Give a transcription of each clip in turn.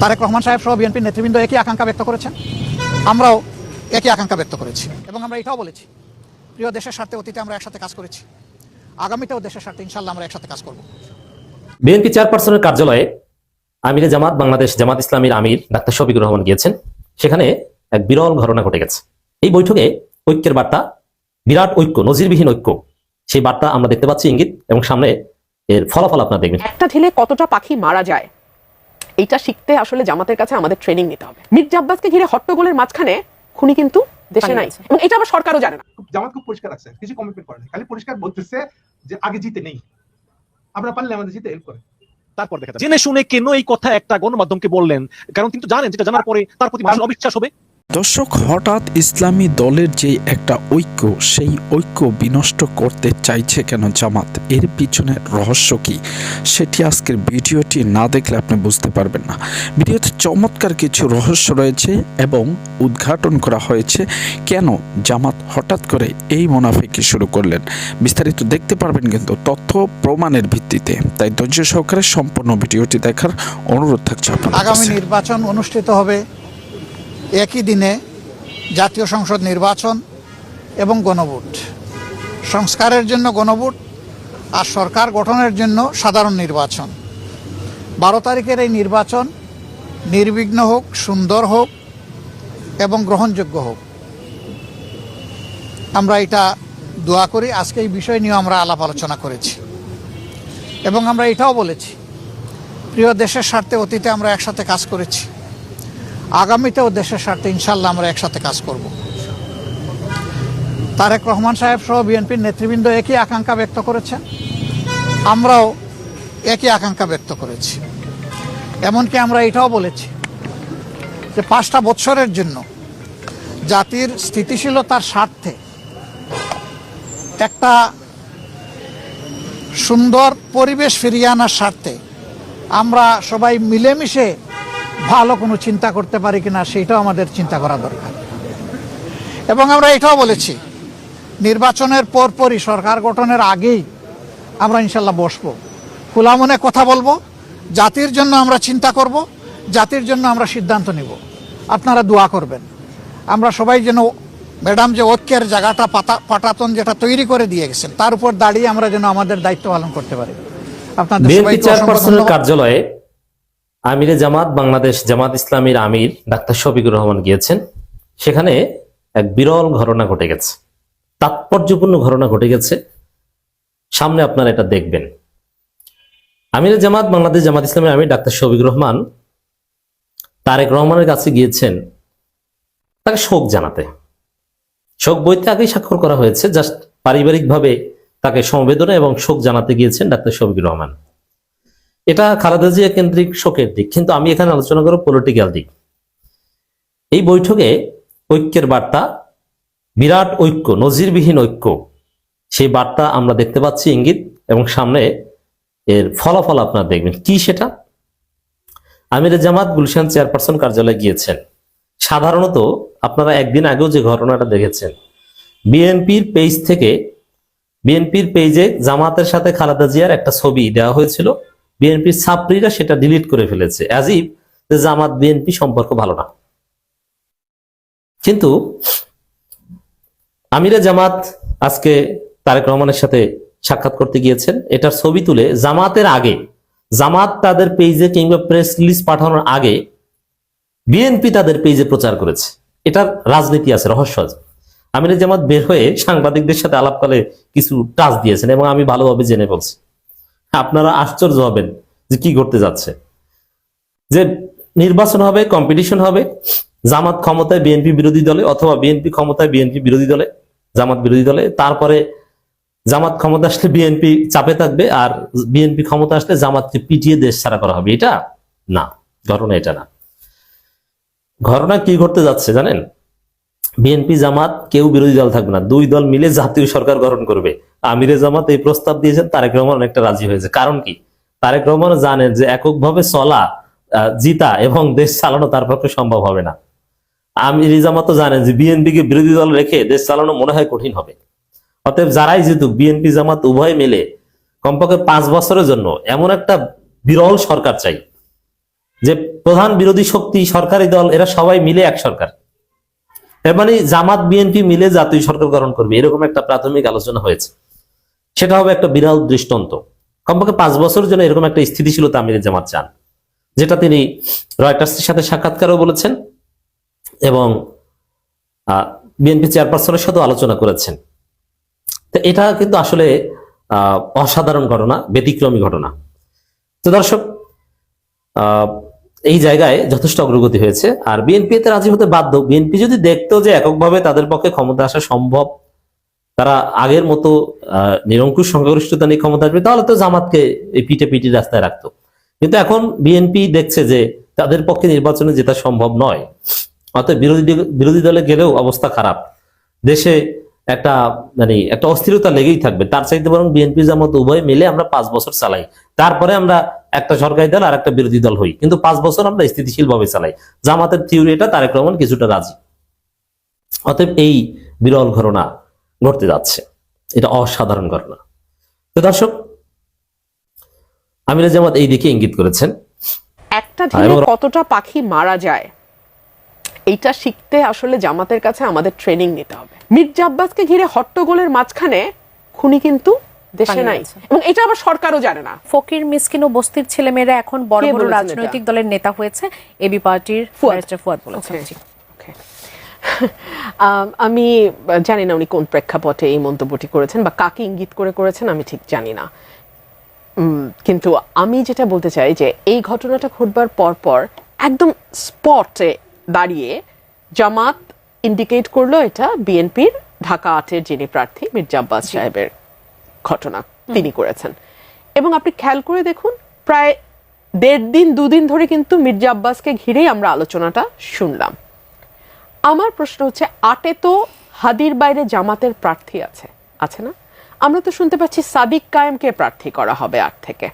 তারেক রহমান সাহেব সহ বিএনপির নেতৃবৃন্দ একই আকাঙ্ক্ষা ব্যক্ত করেছেন। আমরাও একই আকাঙ্ক্ষা ব্যক্ত করেছি এবং আমরা এটাও বলেছি প্রিয় দেশের স্বার্থে অতীতে আমরা একসাথে কাজ করেছি আগামীতেও দেশের স্বার্থে ইনশাল্লাহ আমরা একসাথে কাজ করব। বিএনপি চেয়ারপারসনের কার্যালয়ে আমিরে জামাত বাংলাদেশ জামাত ইসলামীর আমির ডাক্তার শফিকুর রহমান গিয়েছেন। সেখানে এক বিরল ঘটনা ঘটে গেছে। এই বৈঠকে ঐক্যের বার্তা বিরাট ঐক্য নজিরবিহীন ঐক্য সেই বার্তা আমরা দেখতে পাচ্ছি ইঙ্গিত এবং সামনে এর ফলাফল আপনারা দেখবেন। একটা ঢিলে কতটা পাখি মারা যায়? এইটা শিখতে আসলে জামাতের কাছে আমাদের ট্রেনিং নিতে হবে। মির্জা আব্বাসকে ঘিরে হট্টগোলের মাঝখানে খুনি কিন্তু দেশে নাই। এবং এটা আবার সরকারও জানে না। জামাত খুব পরিষ্কার আছে কিছু কমিটমেন্ট করে খালি পরিষ্কার বলতেছে যে আগে জিতে নেই। আমরা পারলে আমাদের জিতে হেল্প করে। তারপর দেখা যাবে। জেনে শুনে কেন এই কথা একটা গণমাধ্যমকে বললেন? কারণ কিন্তু জানেন যেটা জানার পরে তার প্রতি মানুষের অবিশ্বাস হবে। দর্শক, হঠাৎ ইসলামী দলের যে একটা ঐক্য, সেই ঐক্য বিনষ্ট করতে চাইছে কেন জামাত? এর পিছনে রহস্য কি? সেটি আজকের ভিডিওটি না দেখলে আপনি বুঝতে পারবেন না। ভিডিওতে চমৎকার কিছু রহস্য রয়েছে এবং উদ্ঘাটন করা হয়েছে কেন জামাত হঠাৎ করে এই মুনাফিকি শুরু করলেন। বিস্তারিত দেখতে পারবেন কিন্তু তথ্য প্রমাণের ভিত্তিতে। তাই ধৈর্য সহকারে সম্পূর্ণ ভিডিওটি দেখার অনুরোধ থাকছে আগামী নির্বাচন অনুষ্ঠিত হবে একই দিনে জাতীয় সংসদ নির্বাচন এবং গণভোট। সংস্কারের জন্য গণভোট আর সরকার গঠনের জন্য সাধারণ নির্বাচন। বারো তারিখের এই নির্বাচন নির্বিঘ্ন হোক, সুন্দর হোক এবং গ্রহণযোগ্য হোক। আমরা এটা দোয়া করি, আজকে এই বিষয় নিয়ে আমরা আলাপ আলোচনা করেছি। এবং আমরা এটাও বলেছি, প্রিয় দেশের স্বার্থে অতীতে আমরা একসাথে কাজ করেছি। আগামীতেও দেশের স্বার্থে ইনশাল্লাহ আমরা একসাথে কাজ করব। তারেক রহমান সাহেব সহ বিএনপির নেতৃবৃন্দ একই আকাঙ্ক্ষা ব্যক্ত করেছেন। আমরাও একই আকাঙ্ক্ষা ব্যক্ত করেছি। এমনকি আমরা এটাও বলেছি যে পাঁচটা বৎসরের জন্য জাতির স্থিতিশীলতার স্বার্থে একটা সুন্দর পরিবেশ ফিরিয়ে আনার স্বার্থে আমরা সবাই মিলেমিশে ভালো কোনো চিন্তা করতে পারি কিনা সেটাও আমাদের চিন্তা করা দরকার। এবং আমরা এটাও বলেছি নির্বাচনের পরপরই সরকার গঠনের আগেই আমরা ইনশাল্লাহ বসবো। খোলা মনে কথা বলব জাতির জন্য আমরা চিন্তা করব জাতির জন্য আমরা সিদ্ধান্ত নিব। আপনারা দোয়া করবেন। আমরা সবাই যেন ম্যাডাম যে ঐক্যের জায়গাটা পাতা পাটাতন যেটা তৈরি করে দিয়ে গেছেন তার উপর দাঁড়িয়ে আমরা যেন আমাদের দায়িত্ব পালন করতে পারি। আপনাদের। কার্যালয়ে আমিরে জামাত, বাংলাদেশ জামাত ইসলামীর আমির ডাক্তার শফিকুর রহমান গিয়েছেন। সেখানে এক বিরল ঘটনা ঘটে গেছে। তাৎপর্যপূর্ণ ঘটনা ঘটে গেছে। সামনে আপনারা এটা দেখবেন। আমিরে জামাত, বাংলাদেশ জামাত ইসলামের আমির ডাক্তার শফিকুর রহমান তারেক রহমানের কাছে গিয়েছেন। তাকে শোক জানাতে। শোক বইতে আগেই স্বাক্ষর করা হয়েছে, জাস্ট পারিবারিকভাবে তাকে সমবেদনা এবং শোক জানাতে গিয়েছেন ডাক্তার শফিকুর রহমান। এটা খালেদা জিয়া কেন্দ্রিক শোকের দিক, কিন্তু আমি এখানে আলোচনা করব পলিটিক্যাল দিক। এই বৈঠকে ঐক্যের বার্তা, বিরাট ঐক্য, নজিরবিহীন ঐক্য, সেই বার্তা আমরা দেখতে পাচ্ছি ইঙ্গিত, এবং সামনে এর ফলাফল আপনারা দেখবেন। কি সেটা? আমির জামাত গুলশান চেয়ারপারসন কার্যালয়ে গিয়েছেন। সাধারণত আপনারা একদিন আগেও যে ঘটনাটা দেখেছেন, বিএনপির পেজ থেকে, বিএনপির পেজে জামাতের সাথে খালেদা জিয়ার একটা ছবি দেওয়া হয়েছিল। বিএনপির ছাত্রীরা সেটা ডিলিট করে ফেলেছে অ্যাজিব যে জামাত বিএনপি সম্পর্ক ভালো না। কিন্তু আমিরে জামাত আজকে তারেক রহমানের সাথে সাক্ষাৎ করতে গিয়েছেন, এটার ছবি তুলে জামাতের আগে, জামাত তাদের পেজে কিংবা প্রেস রিলিজ পাঠানোর আগে বিএনপি তাদের পেজে প্রচার করেছে। এটার রাজনীতি আছে, রহস্য আছে। আমিরে জামাত বের হয়ে সাংবাদিকদের সাথে আলাপকালে কিছু টাচ দিয়েছেন এবং আমি ভালোভাবে জেনে বলছি। আপনারা আশ্চর্য হবেন যে কি ঘটতে যাচ্ছে। যে নির্বাচন হবে কম্পিটিশন হবে, জামাত ক্ষমতায় বিএনপি বিরোধী দলে অথবা বিএনপি ক্ষমতায় বিএনপি বিরোধী দলে, জামাত বিরোধী দলে, তারপরে জামাত ক্ষমতা আসলে বিএনপি চাপে থাকবে আর বিএনপি ক্ষমতা আসলে জামাতকে পিটিয়ে দেশ ছাড়া করা হবে। এটা না, ঘটনা এটা না। ঘটনা কি ঘটতে যাচ্ছে জানেন? বিএনপি জামাত কেউ বিরোধী দল থাকবে না। দুই দল মিলে জাতীয় সরকার গঠন করবে। আমিরে জামাত এই প্রস্তাব দিয়েছেন, তারেক রহমান অনেকটা রাজি হয়েছে। কারণ কি? তারেক রহমান জানেন যে এককভাবে চলা জিতা এবং দেশ চালানো তার পক্ষে সম্ভব হবে না। আমির জামাত জানেন যে বিএনপি কে বিরোধী দল রেখে দেশ চালানো মনে হয় কঠিন হবে। অতএব যারাই জিতুক, বিএনপি, জামাত উভয় মিলে কমপক্ষে পাঁচ বছরের জন্য এমন একটা বিরল সরকার চাই, যে প্রধান বিরোধী শক্তি, সরকারি দল, এরা সবাই মিলে এক সরকার। এর মানে জামাত, বিএনপি মিলে জাতীয় সরকার গঠন করবে, এরকম একটা প্রাথমিক আলোচনা হয়েছে। সেটা হবে একটা বিরাল দৃষ্টান্ত। কমপক্ষে পাঁচ বছরের জন্য এরকম একটা স্থিতিশীলতা আমির জামাত চান, যেটা তিনি রয়টার্সের সাথে সাক্ষাৎকারও বলেছেন এবং বিএনপি চেয়ারপারসনের সাথেও আলোচনা করেছেন। তো এটা কিন্তু আসলে অসাধারণ ঘটনা, ব্যতিক্রমী ঘটনা। তো দর্শক এই জায়গায় যথেষ্ট অগ্রগতি হয়েছে। আর বিএনপি এতে রাজি হতে বাধ্য। বিএনপি যদি দেখতো যে এককভাবে তাদের পক্ষে ক্ষমতা আসা সম্ভব তারা আগের মতো নিরঙ্কুশ সংখ্যাগরিষ্ঠতা নিয়ে ক্ষমতা আসবে, তাহলে তো জামাতকে এই পিঠে পিঠে রাস্তায় রাখতো। কিন্তু এখন বিএনপি দেখছে যে তাদের পক্ষে নির্বাচনে জেতা সম্ভব নয়। অতএব বিরোধী বিরোধী দলে গেলেও অবস্থা খারাপ। দেশে একটা মানে একটা অস্থিরতা লেগেই থাকবে। তার চাইতে বরং বিএনপি জামাত উভয় মিলে আমরা পাঁচ বছর চালাই। তারপরে আমরা একটা সরকারি দল আর একটা বিরোধী দল হই। কিন্তু পাঁচ বছর আমরা স্থিতিশীল ভাবে চালাই। জামাতের থিওরি এটা তারেক রহমান কিছুটা রাজি। অতএব এই বিরল ঘটনা। ঘটতে যাচ্ছে। এটা অসাধারণ ঘটনা। তো দর্শক আমিরা জামাত এই দিকে ইঙ্গিত করেছেন। একটা ঢিলে কতটা পাখি মারা যায় এইটা শিখতে আসলে জামাতের কাছে আমাদের ট্রেনিং নিতে হবে। মির্জা আব্বাসকে ঘিরে হট্টগোলের মাঝখানে খুনি কিন্তু দেশে নাই। এবং এটা আবার সরকারও জানে না। ফকির মিসকিন ও বস্তির ছেলেমেয়েরা এখন বড় বড় রাজনৈতিক দলের নেতা হয়েছে। এবি পার্টির ফুয়াদ। ব্যারিস্টার ফুয়াদ বলেছেন Okay. জি। Okay. আম, আমি জানি না উনি কোন প্রেক্ষাপটে এই মন্তব্যটি করেছেন বা কাকে ইঙ্গিত করে করেছেন আমি ঠিক জানি না। কিন্তু আমি যেটা বলতে চাই যে এই ঘটনাটা ঘটবার পর পর একদম স্পটে দাঁড়িয়ে জামাত ইন্ডিকেট করল এটা বিএনপির ঢাকা আটের যিনি প্রার্থী মির্জা আব্বাস সাহেবের ঘটনা তিনি করেছেন। এবং আপনি খেয়াল করে দেখুন প্রায় দেড় দিন দুদিন ধরে কিন্তু মির্জা আব্বাসকে ঘিরেই আমরা আলোচনাটা শুনলাম। আমার প্রশ্ন হচ্ছে আটে তো হাদির বাইরে জামাতের প্রার্থী আছে আছে না? আমরা তো শুনতে পাচ্ছি সাদিক কায়েমকে প্রার্থী করা হবে আট থেকে।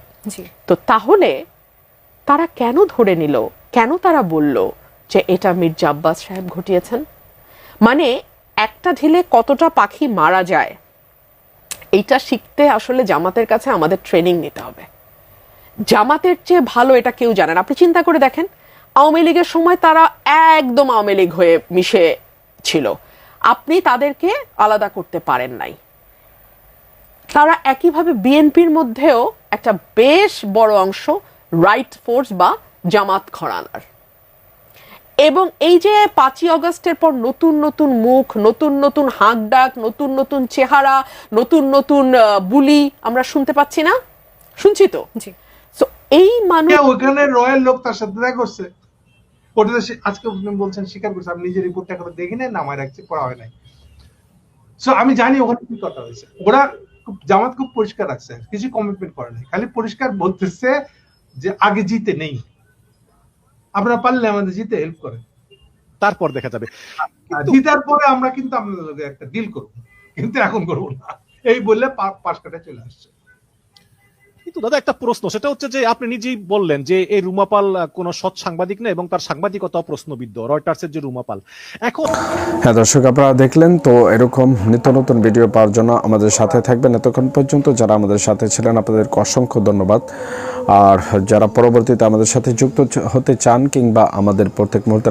তো তাহলে তারা কেন ধরে নিল কেন তারা বলল যে এটা মির্জা আব্বাস সাহেব ঘটিয়েছেন? মানে একটা ঢিলে কতটা পাখি মারা যায় এইটা শিখতে আসলে জামাতের কাছে আমাদের ট্রেনিং নিতে হবে। জামাতের চেয়ে ভালো এটা কেউ জানেন আপনি চিন্তা করে দেখেন আওয়ামী লীগের সময় তারা একদম আওয়ামী লীগ হয়ে মিশে ছিল। আপনি তাদেরকে আলাদা করতে পারেন নাই। তারা একইভাবে বিএনপির মধ্যেও একটা বেশ বড় অংশ রাইট ফোর্স বা জামাত ঘরানার এবং এই যে পাঁচই অগস্টের পর নতুন নতুন মুখ নতুন নতুন হাঁক ডাক নতুন নতুন চেহারা নতুন নতুন আহ, বুলি আমরা শুনতে পাচ্ছি না? শুনছি তো? এই মানুষ ওখানে রয়্যাল লোক তার সাথে দেখা করছে। সে- আজকে বলছেন স্বীকার করছে আমি নিজের রিপোর্টটা এখন দেখি নাই নামায় রাখছি পড়া হয় নাই। সো আমি জানি ওখানে কি কথা হয়েছে। ওরা জামাত খুব পরিষ্কার রাখছে কিছু কমিটমেন্ট করে নাই। খালি পরিষ্কার বলতেছে যে আগে জিতে নেই। আপনারা পারলে আমাদের জিতে হেল্প করেন। তারপর দেখা যাবে। জিতার পরে আমরা কিন্তু আপনাদের একটা ডিল করব। কিন্তু এখন করব না। এই বললে পাশ কাটা চলে আসছে। কিন্তু দাদা, একটা প্রশ্ন। সেটা হচ্ছে যে আপনি নিজেই বললেন যে এই রুমাপাল কোনো সৎ সাংবাদিক না এবং তার সাংবাদিকতা প্রশ্নবিদ্ধ, রয়টার্সের যে রুমাপাল। এখন হ্যাঁ দর্শক, আপনারা দেখলেন তো এরকম নিত্য নতুন ভিডিও পাওয়ার জন্য আমাদের সাথে থাকবেন এতক্ষণ পর্যন্ত। যারা আমাদের সাথে ছিলেন, আপনাদেরকে অসংখ্য ধন্যবাদ। আর যারা পরবর্তীতে আমাদের সাথে যুক্ত হতে চান কিংবা আমাদের প্রত্যেক মুহূর্তে